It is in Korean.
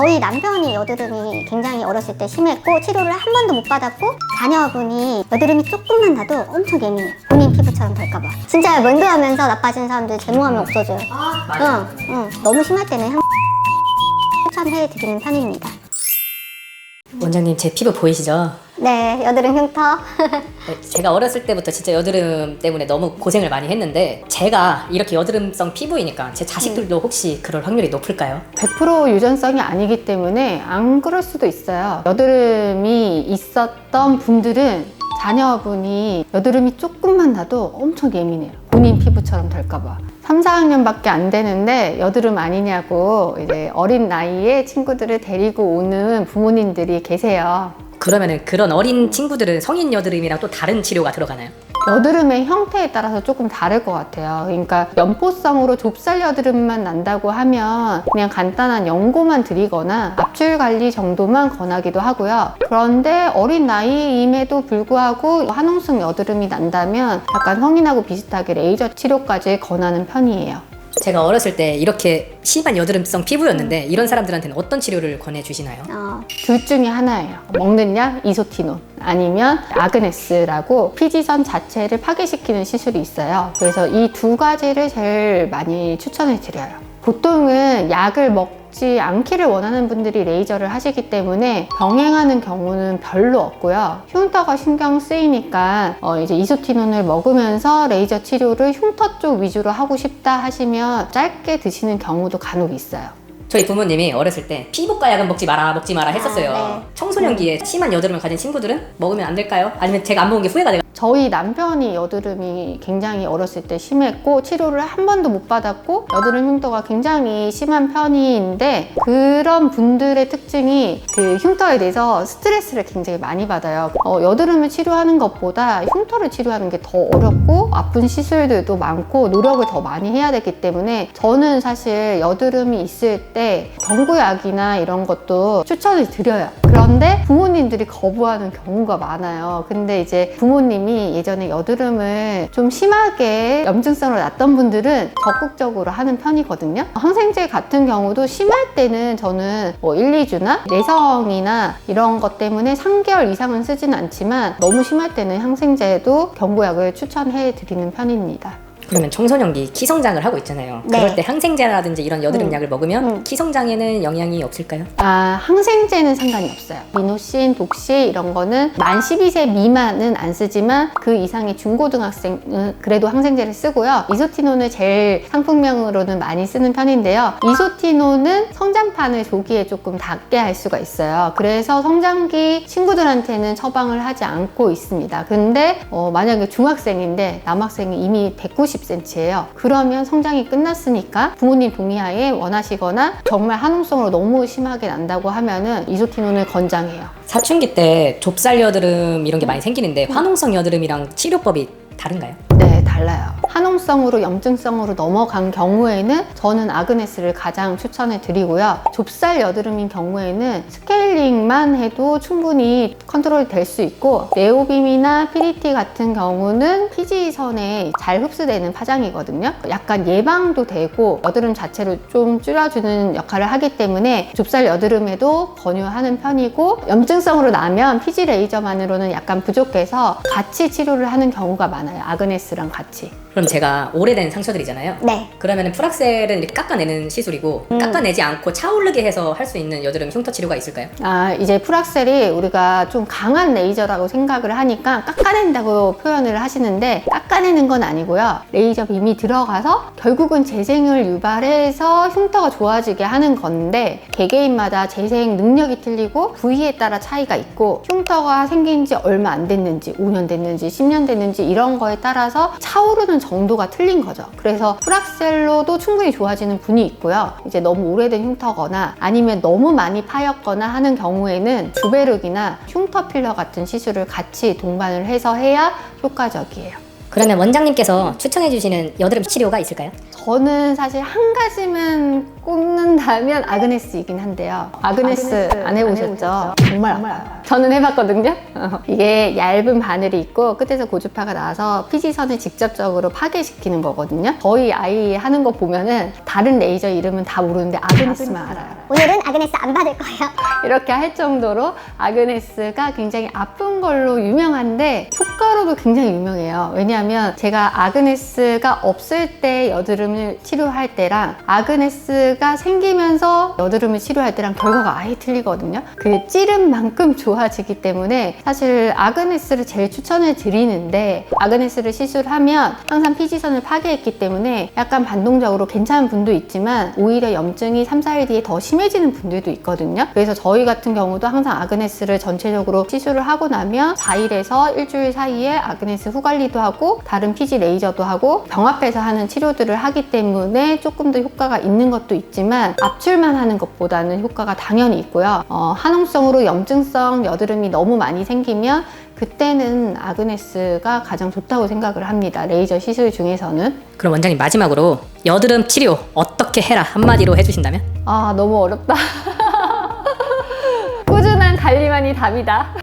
저희 남편이 여드름이 굉장히 어렸을 때 심했고 치료를 한 번도 못 받았고 자녀분이 여드름이 조금만 나도 엄청 예민해요. 본인 피부처럼 될까봐. 진짜 면도하면서 나빠진 사람들 제모하면 없어져요. 응, 응. 너무 심할 때는 향 추천해 드리는 편입니다. 원장님 제 피부 보이시죠? 네, 여드름 흉터. 네, 제가 어렸을 때부터 진짜 여드름 때문에 너무 고생을 많이 했는데 제가 이렇게 여드름성 피부이니까 제 자식들도 혹시 그럴 확률이 높을까요? 100% 유전성이 아니기 때문에 안 그럴 수도 있어요. 여드름이 있었던 분들은 자녀분이 여드름이 조금만 나도 엄청 예민해요. 본인 피부처럼 될까봐. 3, 4학년밖에 안 되는데 여드름 아니냐고 이제 어린 나이에 친구들을 데리고 오는 부모님들이 계세요. 그러면은 그런 어린 친구들은 성인 여드름이랑 또 다른 치료가 들어가나요? 여드름의 형태에 따라서 조금 다를 것 같아요. 그러니까 연포성으로 좁쌀 여드름만 난다고 하면 그냥 간단한 연고만 드리거나 압출 관리 정도만 권하기도 하고요. 그런데 어린 나이임에도 불구하고 한홍성 여드름이 난다면 약간 성인하고 비슷하게 레이저 치료까지 권하는 편이에요. 제가 어렸을 때 이렇게 심한 여드름성 피부였는데 이런 사람들한테는 어떤 치료를 권해주시나요? 어, 둘 중에 하나예요. 먹는 약 이소티논 아니면 아그네스라고 피지선 자체를 파괴시키는 시술이 있어요. 그래서 이 두 가지를 제일 많이 추천해 드려요. 보통은 약을 먹지 않기를 원하는 분들이 레이저를 하시기 때문에 병행하는 경우는 별로 없고요. 흉터가 신경 쓰이니까 어, 이제 이소티논을 먹으면서 레이저 치료를 흉터 쪽 위주로 하고 싶다 하시면 짧게 드시는 경우도 간혹 있어요. 저희 부모님이 어렸을 때 피부과 약은 먹지 마라 먹지 마라 했었어요. 아, 네. 청소년기에 심한 여드름을 가진 친구들은 먹으면 안 될까요? 아니면 제가 안 먹은 게 후회가 돼요? 저희 남편이 여드름이 굉장히 어렸을 때 심했고 치료를 한 번도 못 받았고 여드름 흉터가 굉장히 심한 편인데 그런 분들의 특징이 그 흉터에 대해서 스트레스를 굉장히 많이 받아요. 어, 여드름을 치료하는 것보다 흉터를 치료하는 게 더 어렵고 아픈 시술들도 많고 노력을 더 많이 해야 되기 때문에 저는 사실 여드름이 있을 때 경구약이나 이런 것도 추천을 드려요. 그런데 부모님들이 거부하는 경우가 많아요. 근데 이제 부모님이 예전에 여드름을 좀 심하게 염증성으로 났던 분들은 적극적으로 하는 편이거든요. 항생제 같은 경우도 심할 때는 저는 뭐 1, 2주나 내성이나 이런 것 때문에 3개월 이상은 쓰진 않지만 너무 심할 때는 항생제도 경구약을 추천해 드리는 편입니다. 그러면 청소년기 키 성장을 하고 있잖아요. 네. 그럴 때 항생제라든지 이런 여드름 음. 약을 먹으면 음. 키 성장에는 영향이 없을까요? 아, 항생제는 상관이 없어요. 미노신, 독시 이런 거는 만 12세 미만은 안 쓰지만 그 이상의 중고등학생은 그래도 항생제를 쓰고요. 이소티논을 제일 상품명으로는 많이 쓰는 편인데요. 이소티논은 성장판을 조기에 조금 닿게 할 수가 있어요. 그래서 성장기 친구들한테는 처방을 하지 않고 있습니다. 근데 어, 만약에 중학생인데 남학생이 이미 190cm예요. 그러면 성장이 끝났으니까 부모님 동의하에 원하시거나 정말 한홍성으로 너무 심하게 난다고 하면은 이소티논을 권장해요. 사춘기 때 좁쌀 여드름 이런 게 많이 생기는데 화농성 여드름이랑 치료법이 다른가요? 네, 달라요. 한홍성으로 염증성으로 넘어간 경우에는 저는 아그네스를 가장 추천해 드리고요. 좁쌀 여드름인 경우에는 스케일링만 해도 충분히 컨트롤 될 수 있고 네오빔이나 PDT 같은 경우는 피지선에 잘 흡수되는 파장이거든요. 약간 예방도 되고 여드름 자체를 좀 줄여주는 역할을 하기 때문에 좁쌀 여드름에도 권유하는 편이고 염증성으로 나면 피지 레이저만으로는 약간 부족해서 같이 치료를 하는 경우가 많아요. 아그네스 랑 같이. 그럼 제가 오래된 상처들이잖아요. 네. 그러면은 프락셀은 이렇게 깎아내는 시술이고 음. 깎아내지 않고 차오르게 해서 할 수 있는 여드름 흉터 치료가 있을까요? 아, 이제 프락셀이 우리가 좀 강한 레이저라고 생각을 하니까 깎아낸다고 표현을 하시는데 깎아내는 건 아니고요. 레이저 빔이 들어가서 결국은 재생을 유발해서 흉터가 좋아지게 하는 건데 개개인마다 재생 능력이 틀리고 부위에 따라 차이가 있고 흉터가 생긴 지 얼마 안 됐는지 5년 됐는지 10년 됐는지 이런 거에 따라서 차오르는 정도가 틀린 거죠. 그래서 프락셀로도 충분히 좋아지는 분이 있고요. 이제 너무 오래된 흉터거나 아니면 너무 많이 파였거나 하는 경우에는 주베륵이나 흉터 필러 같은 시술을 같이 동반을 해서 해야 효과적이에요. 그러면 원장님께서 추천해 주시는 여드름 치료가 있을까요? 저는 사실 한 가지만 꼽는다면 아그네스이긴 한데요. 아그네스, 안 해보셨죠? 정말 아파요. 저는 해봤거든요. 이게 얇은 바늘이 있고 끝에서 고주파가 나와서 피지선을 직접적으로 파괴시키는 거거든요. 저희 아이 하는 거 보면은 다른 레이저 이름은 다 모르는데 아그네스만 알아요. 오늘은 아그네스 안 받을 거예요. 이렇게 할 정도로 아그네스가 굉장히 아픈 걸로 유명한데 효과로도 굉장히 유명해요. 왜냐하면 제가 아그네스가 없을 때 여드름을 치료할 때랑 아그네스 가 생기면서 여드름을 치료할 때랑 결과가 아예 틀리거든요. 그 찌른 만큼 좋아지기 때문에 사실 아그네스를 제일 추천을 드리는데 아그네스를 시술하면 항상 피지선을 파괴했기 때문에 약간 반동적으로 괜찮은 분도 있지만 오히려 염증이 3, 4일 뒤에 더 심해지는 분들도 있거든요. 그래서 저희 같은 경우도 항상 아그네스를 전체적으로 시술을 하고 나면 4일에서 일주일 사이에 아그네스 후관리도 하고 다른 피지 레이저도 하고 병합해서 하는 치료들을 하기 때문에 조금 더 효과가 있는 것도 있지만 압출만 하는 것보다는 효과가 당연히 있고요. 어, 한홍성으로 염증성 여드름이 너무 많이 생기면 그때는 아그네스가 가장 좋다고 생각을 합니다. 레이저 시술 중에서는. 그럼 원장님 마지막으로 여드름 치료 어떻게 해라 한마디로 해주신다면? 아, 너무 어렵다. 꾸준한 관리만이 답이다.